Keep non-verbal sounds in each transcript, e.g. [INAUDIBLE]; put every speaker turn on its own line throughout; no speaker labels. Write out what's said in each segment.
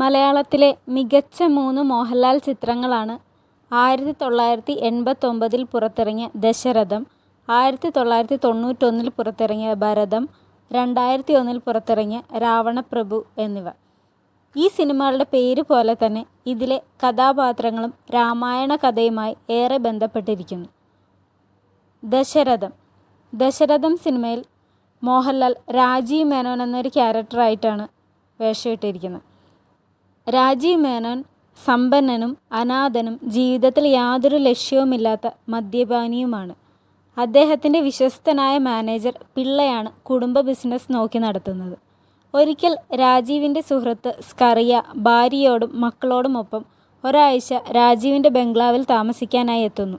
മലയാളത്തിലെ മികച്ച മൂന്ന് മോഹൻലാൽ ചിത്രങ്ങളാണ് ആയിരത്തി തൊള്ളായിരത്തി എൺപത്തൊമ്പതിൽ പുറത്തിറങ്ങിയ ദശരഥം ആയിരത്തി തൊള്ളായിരത്തി തൊണ്ണൂറ്റൊന്നിൽ പുറത്തിറങ്ങിയ ഭരതം രണ്ടായിരത്തി ഒന്നിൽ പുറത്തിറങ്ങിയ രാവണപ്രഭു എന്നിവ. ഈ സിനിമകളുടെ പേര് പോലെ തന്നെ ഇതിലെ കഥാപാത്രങ്ങളും രാമായണ കഥയുമായി ഏറെ ബന്ധപ്പെട്ടിരിക്കുന്നു. ദശരഥം. ദശരഥം സിനിമയിൽ മോഹൻലാൽ രാജീവ് മേനോൻ എന്നൊരു ക്യാരക്ടറായിട്ടാണ് വേഷമിട്ടിരിക്കുന്നത്. രാജീവ് മേനോൻ സമ്പന്നനും അനാഥനും ജീവിതത്തിൽ യാതൊരു ലക്ഷ്യവുമില്ലാത്ത മദ്യപാനിയുമാണ്. അദ്ദേഹത്തിന്റെ വിശ്വസ്തനായ മാനേജർ പിള്ളയാണ് കുടുംബ ബിസിനസ് നോക്കി നടത്തുന്നത്. ഒരിക്കൽ രാജീവിന്റെ സുഹൃത്ത് സ്കറിയ ഭാര്യയോടും മക്കളോടുമൊപ്പം ഒരാഴ്ച രാജീവിന്റെ ബംഗ്ലാവിൽ താമസിക്കാനായി എത്തുന്നു.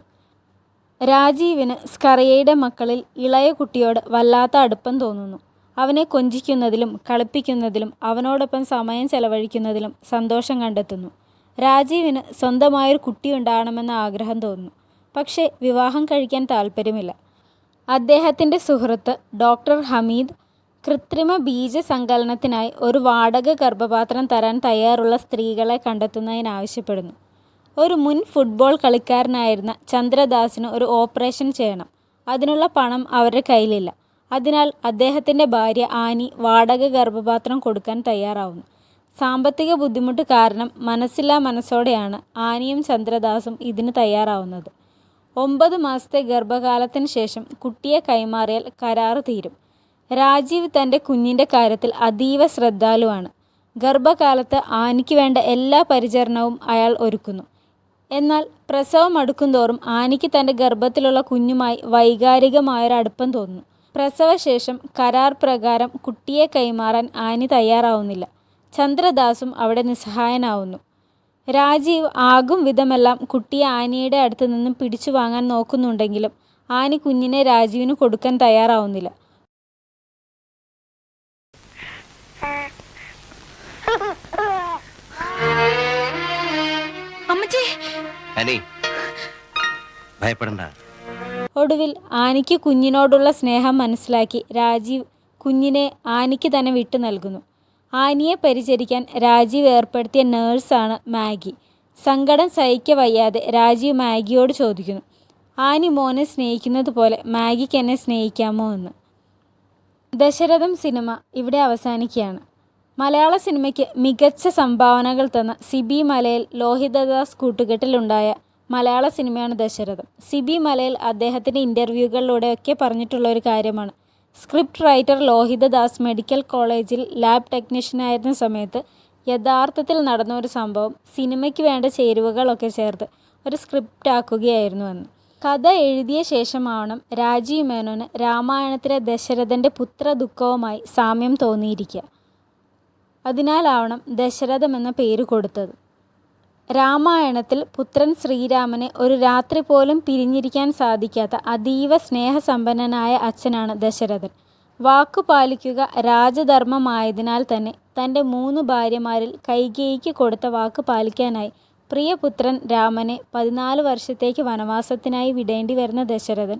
രാജീവിന് സ്കറിയയുടെ മക്കളിൽ ഇളയ കുട്ടിയോട് വല്ലാത്ത അടുപ്പം തോന്നുന്നു. അവനെ കൊഞ്ചിക്കുന്നതിലും കളിപ്പിക്കുന്നതിലും അവനോടൊപ്പം സമയം ചെലവഴിക്കുന്നതിലും സന്തോഷം കണ്ടെത്തുന്നു. രാജീവിന് സ്വന്തമായൊരു കുട്ടിയുണ്ടാകണമെന്ന ആഗ്രഹം തോന്നുന്നു. പക്ഷേ വിവാഹം കഴിക്കാൻ താല്പര്യമില്ല അദ്ദേഹത്തിന്റെ സുഹൃത്ത് ഡോക്ടർ ഹമീദ് കൃത്രിമ ബീജ ബീജസങ്കലനത്തിനായി ഒരു വാടക ഗർഭപാത്രം തരാൻ തയ്യാറുള്ള സ്ത്രീകളെ കണ്ടെത്തുന്നതിനാവശ്യപ്പെടുന്നു ഒരു മുൻ ഫുട്ബോൾ കളിക്കാരനായിരുന്ന ചന്ദ്രദാസിന് ഒരു ഓപ്പറേഷൻ ചെയ്യണം. അതിനുള്ള പണം അവരുടെ കയ്യിലില്ല. അതിനാൽ അദ്ദേഹത്തിന്റെ ഭാര്യ ആനി വാടക ഗർഭപാത്രം കൊടുക്കാൻ തയ്യാറാവുന്നു. സാമ്പത്തിക ബുദ്ധിമുട്ട് കാരണം മനസ്സില്ലാ മനസ്സോടെയാണ് ആനിയും ചന്ദ്രദാസും ഇതിന് തയ്യാറാവുന്നത്. ഒമ്പത് മാസത്തെ ഗർഭകാലത്തിന് ശേഷം കുട്ടിയെ കൈമാറിയാൽ കരാറ് തീരും. രാജീവ് തന്റെ കുഞ്ഞിന്റെ കാര്യത്തിൽ അതീവ ശ്രദ്ധാലുവാണ്. ഗർഭകാലത്ത് ആനിക്ക് വേണ്ട എല്ലാ പരിചരണവും അയാൾ ഒരുക്കുന്നു. എന്നാൽ പ്രസവം അടുക്കുന്തോറും ആനിക്ക് തന്റെ ഗർഭത്തിലുള്ള കുഞ്ഞുമായി വൈകാരികമായൊരടുപ്പം തോന്നുന്നു. പ്രസവശേഷം കരാർ പ്രകാരം കുട്ടിയെ കൈമാറാൻ ആനി തയ്യാറാവുന്നില്ല. ചന്ദ്രദാസും അവിടെ നിസ്സഹായനാവുന്നു. രാജീവ് ആകും വിധമെല്ലാം കുട്ടിയെ ആനിയുടെ അടുത്ത് നിന്നും പിടിച്ചു വാങ്ങാൻ നോക്കുന്നുണ്ടെങ്കിലും ആനി കുഞ്ഞിനെ രാജീവിന് കൊടുക്കാൻ തയ്യാറാവുന്നില്ല.
ഭയപ്പെടണ്ട.
ഒടുവിൽ ആനിക്ക് കുഞ്ഞിനോടുള്ള സ്നേഹം മനസ്സിലാക്കി രാജീവ് കുഞ്ഞിനെ ആനിക്ക് തന്നെ വിട്ടു നൽകുന്നു. ആനിയെ പരിചരിക്കാൻ രാജീവ് ഏർപ്പെടുത്തിയ നേഴ്സാണ് മാഗി. സങ്കടം സഹിക്ക വയ്യാതെ രാജീവ് മാഗിയോട് ചോദിക്കുന്നു ആനി മോനെ സ്നേഹിക്കുന്നത് പോലെ മാഗിക്ക് എന്നെ സ്നേഹിക്കാമോ എന്ന്? ദശരഥം സിനിമ ഇവിടെ അവസാനിക്കുകയാണ്. മലയാള സിനിമയ്ക്ക് മികച്ച സംഭാവനകൾ തന്ന സിബി മലയിൽ ലോഹിതദാസ് കൂട്ടുകെട്ടിലുണ്ടായ മലയാള സിനിമയാണ് ദശരഥം സിബി മലയിൽ അദ്ദേഹത്തിന്റെ ഇന്റർവ്യൂകളിലൂടെയൊക്കെ പറഞ്ഞിട്ടുള്ള ഒരു കാര്യമാണ്. സ്ക്രിപ്റ്റ് റൈറ്റർ ലോഹിതദാസ് മെഡിക്കൽ കോളേജിൽ ലാബ് ടെക്നീഷ്യനായിരുന്ന സമയത്ത് യഥാർത്ഥത്തിൽ നടന്ന ഒരു സംഭവം സിനിമയ്ക്ക് വേണ്ട ചേരുവകളൊക്കെ ചേർത്ത് ഒരു സ്ക്രിപ്റ്റ് ആക്കുകയായിരുന്നു എന്ന്. കഥ എഴുതിയ ശേഷമാവണം രാജീവ് മേനോന് രാമായണത്തിലെ ദശരഥന്റെ പുത്ര ദുഃഖവുമായി സാമ്യം തോന്നിയിരിക്കുക. അതിനാലാവണം ദശരഥം എന്ന പേര് കൊടുത്തത്. രാമായണത്തിൽ പുത്രൻ ശ്രീരാമനെ ഒരു രാത്രി പോലും പിരിഞ്ഞിരിക്കാൻ സാധിക്കാത്ത അതീവ സ്നേഹസമ്പന്നനായ അച്ഛനാണ് ദശരഥൻ. വാക്കു പാലിക്കുക രാജധർമ്മമായതിനാൽ തന്നെ തന്റെ മൂന്ന് ഭാര്യമാരിൽ കൈകേയിക്ക് കൊടുത്ത വാക്ക് പാലിക്കാനായി പ്രിയപുത്രൻ രാമനെ പതിനാല് വർഷത്തേക്ക് വനവാസത്തിനായി വിടേണ്ടി വരുന്ന ദശരഥൻ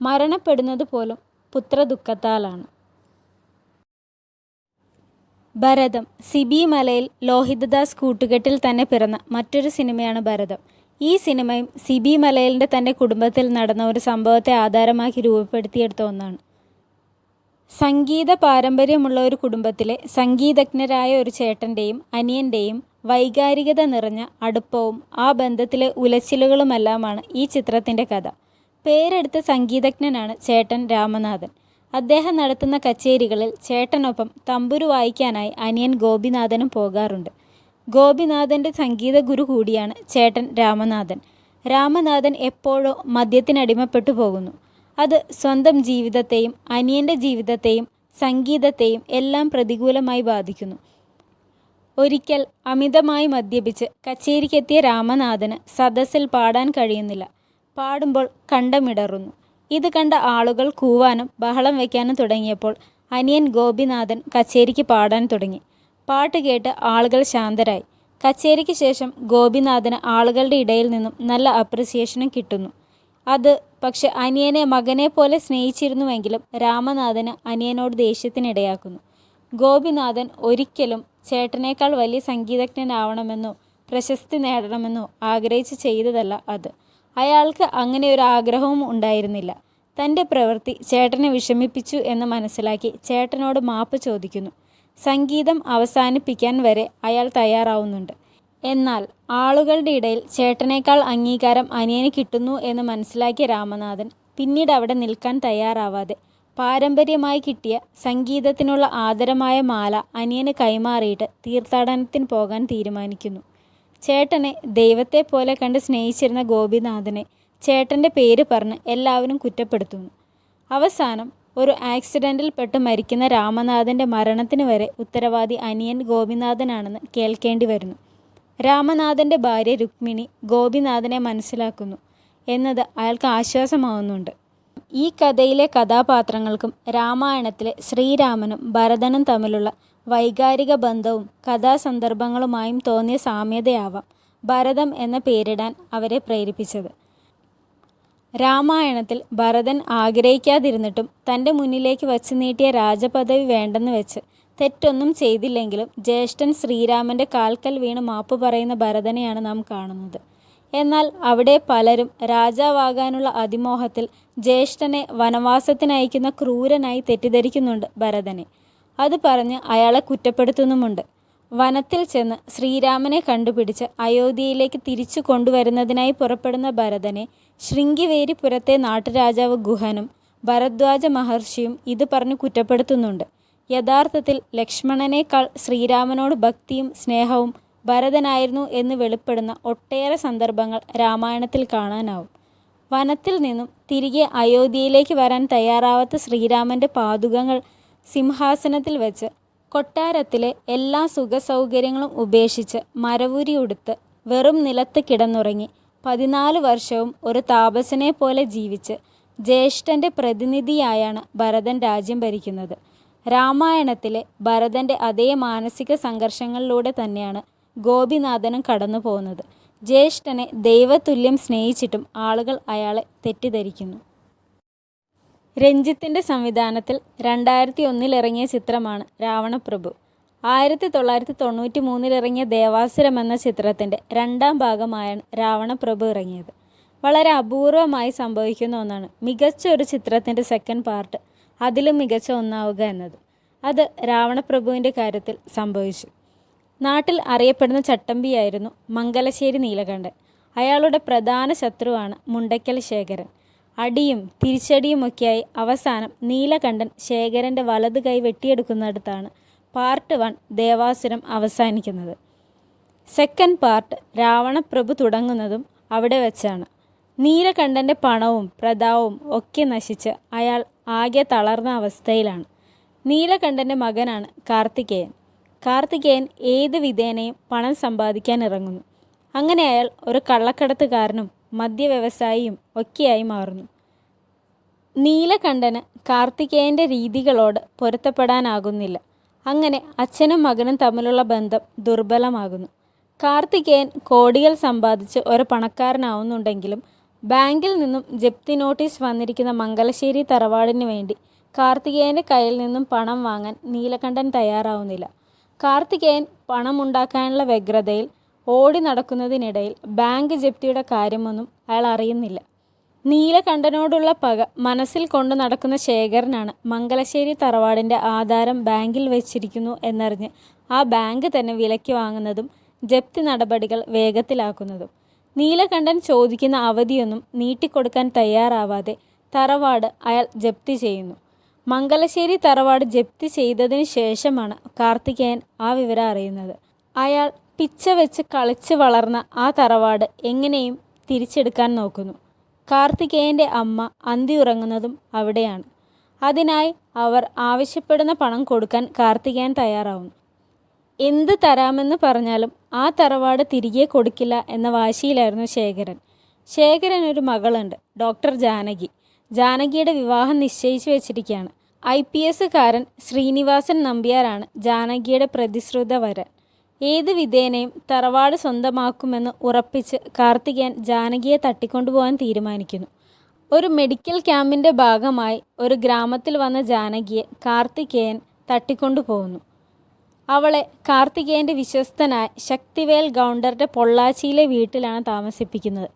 മരണപ്പെടുന്നത് പോലും പുത്രദുഃഖത്താലാണ്. ഭരതം സിബി മലയിൽ ലോഹിതദാസ് കൂട്ടുകെട്ടിൽ തന്നെ പിറന്ന മറ്റൊരു സിനിമയാണ് ഭരതം. ഈ സിനിമയും സിബി മലയിലിന്റെ തന്റെ കുടുംബത്തിൽ നടന്ന ഒരു സംഭവത്തെ ആധാരമാക്കി രൂപപ്പെടുത്തിയെടുത്ത ഒന്നാണ്. സംഗീത പാരമ്പര്യമുള്ള ഒരു കുടുംബത്തിലെ സംഗീതജ്ഞരായ ഒരു ചേട്ടന്റെയും അനിയന്റെയും വൈകാരികത നിറഞ്ഞ അടുപ്പവും ആ ബന്ധത്തിലെ ഉലച്ചിലുകളുമെല്ലാമാണ് ഈ ചിത്രത്തിന്റെ കഥ. പേരെടുത്ത സംഗീതജ്ഞനാണ് ചേട്ടൻ രാമനാഥൻ. അദ്ദേഹം നടത്തുന്ന കച്ചേരികളിൽ ചേട്ടനൊപ്പം തമ്പുരു വായിക്കാനായി അനിയൻ ഗോപിനാഥനും പോകാറുണ്ട്. ഗോപിനാഥന്റെ സംഗീത ഗുരു കൂടിയാണ് ചേട്ടൻ രാമനാഥൻ. രാമനാഥൻ എപ്പോഴോ മദ്യത്തിനടിമപ്പെട്ടു പോകുന്നു. അത് സ്വന്തം ജീവിതത്തെയും അനിയന്റെ ജീവിതത്തെയും സംഗീതത്തെയും എല്ലാം പ്രതികൂലമായി ബാധിക്കുന്നു. ഒരിക്കൽ അമിതമായി മദ്യപിച്ച് കച്ചേരിക്കെത്തിയ രാമനാഥന് സദസ്സിൽ പാടാൻ കഴിയുന്നില്ല. പാടുമ്പോൾ കണ്ടമിടറുന്നു. ഇത് കണ്ട ആളുകൾ കൂവാനും ബഹളം വയ്ക്കാനും തുടങ്ങിയപ്പോൾ അനിയൻ ഗോപിനാഥൻ കച്ചേരിക്ക് പാടാൻ തുടങ്ങി. പാട്ട് കേട്ട് ആളുകൾ ശാന്തരായി. കച്ചേരിക്ക് ശേഷം ഗോപിനാഥന് ആളുകളുടെ ഇടയിൽ നിന്നും നല്ല അപ്രിസിയേഷനും കിട്ടുന്നു. അത് പക്ഷെ അനിയനെ മകനെ പോലെ സ്നേഹിച്ചിരുന്നുവെങ്കിലും രാമനാഥന് അനിയനോട് ദേഷ്യത്തിനിടയാക്കുന്നു. ഗോപിനാഥൻ ഒരിക്കലും ചേട്ടനേക്കാൾ വലിയ സംഗീതജ്ഞനാവണമെന്നോ പ്രശസ്തി നേടണമെന്നോ ആഗ്രഹിച്ച് ചെയ്തതല്ല അത്. അയാൾക്ക് അങ്ങനെ ഒരു ആഗ്രഹവും ഉണ്ടായിരുന്നില്ല. തന്റെ പ്രവൃത്തി ചേട്ടനെ വിഷമിപ്പിച്ചു എന്ന് മനസ്സിലാക്കി ചേട്ടനോട് മാപ്പ് ചോദിക്കുന്നു. സംഗീതം അവസാനിപ്പിക്കാൻ വരെ അയാൾ തയ്യാറാവുന്നുണ്ട്. എന്നാൽ ആളുകളുടെ ഇടയിൽ ചേട്ടനേക്കാൾ അംഗീകാരം അനിയന് കിട്ടുന്നു എന്ന് മനസ്സിലാക്കിയ രാമനാഥൻ പിന്നീട് അവിടെ നിൽക്കാൻ തയ്യാറാവാതെ പാരമ്പര്യമായി കിട്ടിയ സംഗീതത്തിനുള്ള ആദരമായ മാല അനിയന് കൈമാറിയിട്ട് തീർത്ഥാടനത്തിന് പോകാൻ തീരുമാനിക്കുന്നു. ചേട്ടനെ ദൈവത്തെ പോലെ കണ്ട് സ്നേഹിച്ചിരുന്ന ഗോപിനാഥനെ ചേട്ടന്റെ പേര് പറഞ്ഞ് എല്ലാവരും കുറ്റപ്പെടുത്തുന്നു. അവസാനം ഒരു ആക്സിഡന്റിൽ പെട്ട് മരിക്കുന്ന രാമനാഥന്റെ മരണത്തിന് വരെ ഉത്തരവാദി അനിയൻ ഗോപിനാഥനാണെന്ന് കേൾക്കേണ്ടി വരുന്നു. രാമനാഥന്റെ ഭാര്യ രുക്മിണി ഗോപിനാഥനെ മനസ്സിലാക്കുന്നു എന്നത് അയാൾക്ക് ആശ്വാസമാവുന്നുണ്ട്. ഈ കഥയിലെ കഥാപാത്രങ്ങൾക്കും രാമായണത്തിലെ ശ്രീരാമനും ഭരതനും തമ്മിലുള്ള വൈകാരിക ബന്ധവും കഥാസന്ദർഭങ്ങളുമായും തോന്നിയ സാമ്യതയാവാം ഭരതം എന്ന പേരിടാൻ അവരെ പ്രേരിപ്പിച്ചത്. രാമായണത്തിൽ ഭരതൻ ആഗ്രഹിക്കാതിരുന്നിട്ടും തന്റെ മുന്നിലേക്ക് വച്ച് നീട്ടിയ രാജപദവി വേണ്ടെന്ന് വെച്ച് തെറ്റൊന്നും ചെയ്തില്ലെങ്കിലും ജ്യേഷ്ഠൻ ശ്രീരാമന്റെ കാൽക്കൽ വീണ് മാപ്പ് പറയുന്ന ഭരതനെയാണ് നാം കാണുന്നത്. എന്നാൽ അവിടെ പലരും രാജാവാകാനുള്ള അതിമോഹത്തിൽ ജ്യേഷ്ഠനെ വനവാസത്തിനയക്കുന്ന ക്രൂരനായി തെറ്റിദ്ധരിക്കുന്നുണ്ട് ഭരതനെ. അത് പറഞ്ഞ് അയാളെ കുറ്റപ്പെടുത്തുന്നുമുണ്ട്. വനത്തിൽ ചെന്ന് ശ്രീരാമനെ കണ്ടുപിടിച്ച് അയോധ്യയിലേക്ക് തിരിച്ചു കൊണ്ടുവരുന്നതിനായി പുറപ്പെടുന്ന ഭരതനെ ശൃംഗിവേരിപുരത്തെ നാട്ടുരാജാവ് ഗുഹനും ഭരദ്വാജ മഹർഷിയും ഇത് പറഞ്ഞു കുറ്റപ്പെടുത്തുന്നുണ്ട്. യഥാർത്ഥത്തിൽ ലക്ഷ്മണനേക്കാൾ ശ്രീരാമനോട് ഭക്തിയും സ്നേഹവും ഭരതനായിരുന്നു എന്ന് വെളിപ്പെടുന്ന ഒട്ടേറെ സന്ദർഭങ്ങൾ രാമായണത്തിൽ കാണാനാവും. വനത്തിൽ നിന്നും തിരികെ അയോധ്യയിലേക്ക് വരാൻ തയ്യാറാവാത്ത ശ്രീരാമന്റെ പാദുകങ്ങൾ സിംഹാസനത്തിൽ വെച്ച് കൊട്ടാരത്തിലെ എല്ലാ സുഖസൗകര്യങ്ങളും ഉപേക്ഷിച്ച് മരവുരിയുടുത്ത് വെറും നിലത്ത് കിടന്നുറങ്ങി പതിനാല് വർഷവും ഒരു താപസനെ പോലെ ജീവിച്ച് ജ്യേഷ്ഠന്റെ പ്രതിനിധിയായാണ് ഭരതൻ രാജ്യം ഭരിക്കുന്നത്. രാമായണത്തിലെ ഭരതന്റെ അതേ മാനസിക സംഘർഷങ്ങളിലൂടെ തന്നെയാണ് ഗോപിനാഥനും കടന്നു പോകുന്നത് ജ്യേഷ്ഠനെ ദൈവതുല്യം സ്നേഹിച്ചിട്ടും ആളുകൾ അയാളെ തെറ്റിദ്ധരിക്കുന്നു. രഞ്ജിത്തിന്റെ സംവിധാനത്തിൽ രണ്ടായിരത്തി ഇറങ്ങിയ ചിത്രമാണ് രാവണപ്രഭു. ആയിരത്തി തൊള്ളായിരത്തി തൊണ്ണൂറ്റി മൂന്നിലിറങ്ങിയ ദേവാസുരം എന്ന ചിത്രത്തിന്റെ രണ്ടാം ഭാഗമായാണ് രാവണപ്രഭു ഇറങ്ങിയത്. വളരെ അപൂർവമായി സംഭവിക്കുന്ന ഒന്നാണ് മികച്ച ഒരു ചിത്രത്തിന്റെ സെക്കൻഡ് പാർട്ട് അതിലും മികച്ച ഒന്നാവുക എന്നത്. അത് രാവണപ്രഭുവിന്റെ കാര്യത്തിൽ സംഭവിച്ചു. നാട്ടിൽ അറിയപ്പെടുന്ന ചട്ടമ്പിയായിരുന്നു മംഗലശ്ശേരി നീലകണ്ഠൻ. അയാളുടെ പ്രധാന ശത്രുവാണ് മുണ്ടയ്ക്കൽ ശേഖരൻ. അടിയും തിരിച്ചടിയുമൊക്കെയായി അവസാനം നീലകണ്ഠൻ ശേഖരന്റെ വലത് കൈ വെട്ടിയെടുക്കുന്നിടത്താണ് പാർട്ട് വൺ ദേവാസുരം അവസാനിക്കുന്നത്. സെക്കൻഡ് പാർട്ട് രാവണപ്രഭു തുടങ്ങുന്നതും അവിടെ വെച്ചാണ്. നീലകണ്ഠന്റെ പണവും പ്രതാവും ഒക്കെ നശിച്ച് അയാൾ ആകെ തളർന്ന അവസ്ഥയിലാണ്. നീലകണ്ഠന്റെ മകനാണ് കാർത്തികേയൻ. കാർത്തികേയൻ ഏത് വിധേനയും പണം സമ്പാദിക്കാൻ ഇറങ്ങുന്നു. അങ്ങനെ അയാൾ ഒരു കള്ളക്കടത്തുകാരനും മദ്യവ്യവസായിയും ഒക്കെയായി മാറുന്നു. നീലകണ്ഠന് കാർത്തികേയന്റെ രീതികളോട് പൊരുത്തപ്പെടാനാകുന്നില്ല. അങ്ങനെ അച്ഛനും മകനും തമ്മിലുള്ള ബന്ധം ദുർബലമാകുന്നു. കാർത്തികേയൻ കോടികൾ സമ്പാദിച്ച് ഒരു പണക്കാരനാവുന്നുണ്ടെങ്കിലും ബാങ്കിൽ നിന്നും ജപ്തി നോട്ടീസ് വന്നിരിക്കുന്ന മംഗലശ്ശേരി തറവാടിന് വേണ്ടി കാർത്തികേയന്റെ കയ്യിൽ നിന്നും പണം വാങ്ങാൻ നീലകണ്ഠൻ തയ്യാറാവുന്നില്ല. കാർത്തികേയൻ പണമുണ്ടാക്കാനുള്ള വ്യഗ്രതയിൽ ഓടി നടക്കുന്നതിനിടയിൽ ബാങ്ക് ജപ്തിയുടെ കാര്യമൊന്നും അയാൾ അറിയുന്നില്ല. നീലകണ്ഠനോടുള്ള പക മനസ്സിൽ കൊണ്ടു നടക്കുന്ന ശേഖരനാണ് മംഗലശ്ശേരി തറവാടിന്റെ ആധാരം ബാങ്കിൽ വെച്ചിരിക്കുന്നു എന്നറിഞ്ഞ് ആ ബാങ്ക് തന്നെ വിലയ്ക്ക് വാങ്ങുന്നതും ജപ്തി നടപടികൾ വേഗത്തിലാക്കുന്നതും. നീലകണ്ഠൻ ചോദിക്കുന്ന അവധിയൊന്നും നീട്ടിക്കൊടുക്കാൻ തയ്യാറാവാതെ തറവാട് അയാൾ ജപ്തി ചെയ്യുന്നു. മംഗലശ്ശേരി തറവാട് ജപ്തി ചെയ്തതിന് ശേഷമാണ് കാർത്തികേയൻ ആ വിവരം അറിയുന്നത്. അയാൾ പിച്ചവെച്ച് കളിച്ച് വളർന്ന ആ തറവാട് എങ്ങനെയും തിരിച്ചെടുക്കാൻ നോക്കുന്നു. കാർത്തികേയന്റെ അമ്മ അന്തി ഉറങ്ങുന്നതും അവിടെയാണ്. അതിനായി അവർ ആവശ്യപ്പെടുന്ന പണം കൊടുക്കാൻ കാർത്തികേയൻ തയ്യാറാവുന്നു. എന്ത് തരാമെന്ന് പറഞ്ഞാലും ആ തറവാട് തിരികെ കൊടുക്കില്ല എന്ന വാശിയിലായിരുന്നു ശേഖരൻ. ശേഖരൻ ഒരു മകളുണ്ട് ഡോക്ടർ ജാനകി. ജാനകിയുടെ വിവാഹം നിശ്ചയിച്ചു വെച്ചിരിക്കുകയാണ്. ഐ. പി. എസ്സുകാരൻ ശ്രീനിവാസൻ നമ്പ്യാരാണ് ജാനകിയുടെ പ്രതിശ്രുത വരൻ. ഏത് വിധേനയും തറവാട് സ്വന്തമാക്കുമെന്ന് ഉറപ്പിച്ച് കാർത്തികേയൻ ജാനകിയെ തട്ടിക്കൊണ്ടുപോകാൻ തീരുമാനിക്കുന്നു. ഒരു മെഡിക്കൽ ക്യാമ്പിന്റെ ഭാഗമായി ഒരു ഗ്രാമത്തിൽ വന്ന ജാനകിയെ കാർത്തികേയൻ തട്ടിക്കൊണ്ടുപോകുന്നു. അവളെ കാർത്തികേയന്റെ വിശ്വസ്തനായ ശക്തിവേൽ ഗൗണ്ടറുടെ പൊള്ളാച്ചിയിലെ വീട്ടിലാണ് താമസിപ്പിക്കുന്നത്.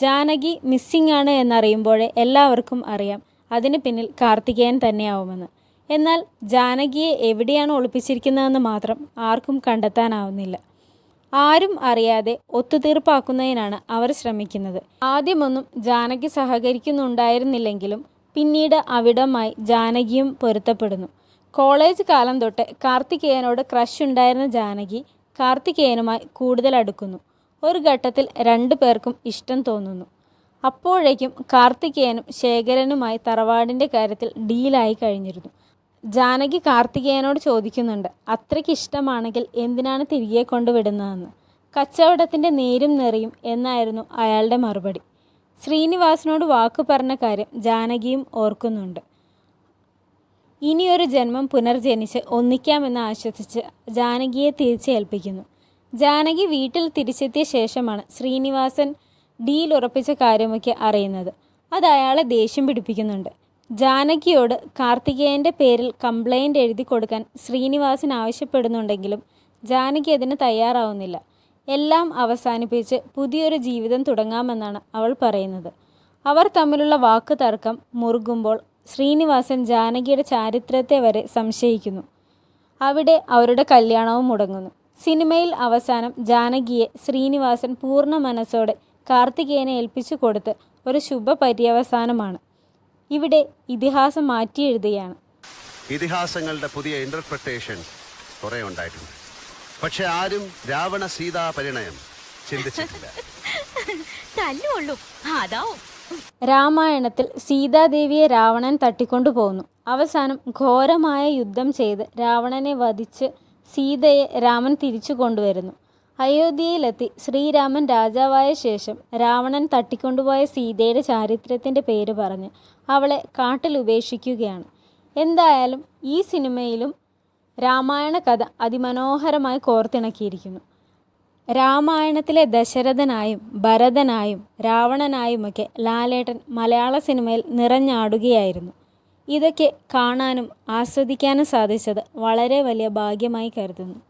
ജാനകി മിസ്സിംഗ് ആണ് എന്നറിയുമ്പോഴേ എല്ലാവർക്കും അറിയാം അതിന് പിന്നിൽ കാർത്തികേയൻ തന്നെയാവുമെന്ന്. എന്നാൽ ജാനകിയെ എവിടെയാണ് ഒളിപ്പിച്ചിരിക്കുന്നതെന്ന് മാത്രം ആർക്കും കണ്ടെത്താനാവുന്നില്ല. ആരും അറിയാതെ ഒത്തുതീർപ്പാക്കുന്നതിനാണ് അവർ ശ്രമിക്കുന്നത്. ആദ്യമൊന്നും ജാനകി സഹകരിക്കുന്നുണ്ടായിരുന്നില്ലെങ്കിലും പിന്നീട് അവിടമായി ജാനകിയും പൊരുത്തപ്പെടുന്നു. കോളേജ് കാലം തൊട്ട് കാർത്തികേയനോട് ക്രഷ് ഉണ്ടായിരുന്ന ജാനകി കാർത്തികേയനുമായി കൂടുതൽ അടുക്കുന്നു. ഒരു ഘട്ടത്തിൽ രണ്ടു പേർക്കും ഇഷ്ടം തോന്നുന്നു. അപ്പോഴേക്കും കാർത്തികേയനും ശേഖരനുമായി തറവാടിന്റെ കാര്യത്തിൽ ഡീലായി കഴിഞ്ഞിരുന്നു. ജാനകി കാർത്തികേയനോട് ചോദിക്കുന്നുണ്ട് അത്രയ്ക്ക് ഇഷ്ടമാണെങ്കിൽ എന്തിനാണ് തിരികെ കൊണ്ടുവിടുന്നതെന്ന്? കച്ചവടത്തിന്റെ നേരും നെറിയും എന്നായിരുന്നു അയാളുടെ മറുപടി. ശ്രീനിവാസനോട് വാക്കു പറഞ്ഞ കാര്യം ജാനകിയും ഓർക്കുന്നുണ്ട്. ഇനിയൊരു ജന്മം പുനർജനിച്ച് ഒന്നിക്കാമെന്ന് ആശ്വസിച്ച് ജാനകിയെ തിരിച്ചേൽപ്പിക്കുന്നു ജാനകി വീട്ടിൽ തിരിച്ചെത്തിയ ശേഷമാണ് ശ്രീനിവാസൻ ഡീൽ ഉറപ്പിച്ച കാര്യമൊക്കെ അറിയുന്നത്. അത് അയാളെ ദേഷ്യം പിടിപ്പിക്കുന്നുണ്ട്. ജാനകിയോട് കാർത്തികേയന്റെ പേരിൽ കംപ്ലൈന്റ് എഴുതി കൊടുക്കാൻ ശ്രീനിവാസൻ ആവശ്യപ്പെടുന്നുണ്ടെങ്കിലും ജാനകി അതിന് തയ്യാറാവുന്നില്ല. എല്ലാം അവസാനിപ്പിച്ച് പുതിയൊരു ജീവിതം തുടങ്ങാമെന്നാണ് അവൾ പറയുന്നത്. അവർ തമ്മിലുള്ള വാക്ക് തർക്കം മുറുകുമ്പോൾ ശ്രീനിവാസൻ ജാനകിയുടെ ചാരിത്രത്തെ വരെ സംശയിക്കുന്നു. അവിടെ അവരുടെ കല്യാണവും മുടങ്ങുന്നു. സിനിമയിൽ അവസാനം ജാനകിയെ ശ്രീനിവാസൻ പൂർണ മനസ്സോടെ കാർത്തികേയനെ ഏൽപ്പിച്ചു കൊടുത്ത് ഒരു ശുഭ പര്യവസാനമാണ് ഇവിടെ ഇതിഹാസം മാറ്റി എഴുതുകയാണ്
ഇതിഹാസങ്ങളുടെ പുതിയ ഇന്റർപ്രിട്ടേഷൻ കുറെ ഉണ്ടായിട്ടുണ്ട്. പക്ഷെ ആരും രാവണ സീതാ പരിണയം ചിന്തിച്ചിട്ടില്ല. [LAUGHS]
തല്ലുള്ളൂ അതാവും.
രാമായണത്തിൽ സീതാദേവിയെ രാവണൻ തട്ടിക്കൊണ്ടുപോകുന്നു അവസാനം ഘോരമായ യുദ്ധം ചെയ്ത് രാവണനെ വധിച്ച് സീതയെ രാമൻ തിരിച്ചു കൊണ്ടുവരുന്നു. അയോധ്യയിലെത്തി ശ്രീരാമൻ രാജാവായ ശേഷം രാവണൻ തട്ടിക്കൊണ്ടുപോയ സീതയുടെ ചാരിത്രത്തിന്റെ പേര് പറഞ്ഞ് അവളെ കാട്ടിൽ ഉപേക്ഷിക്കുകയാണ്. എന്തായാലും ഈ സിനിമയിലും രാമായണ കഥ അതിമനോഹരമായി കോർത്തിണക്കിയിരിക്കുന്നു. രാമായണത്തിലെ ദശരഥനായും ഭരതനായും രാവണനായുമൊക്കെ ലാലേട്ടൻ മലയാള സിനിമയിൽ നിറഞ്ഞാടുകയായിരുന്നു. ഇതൊക്കെ കാണാനും ആസ്വദിക്കാനും സാധിച്ചത് വളരെ വലിയ ഭാഗ്യമായി കരുതുന്നു.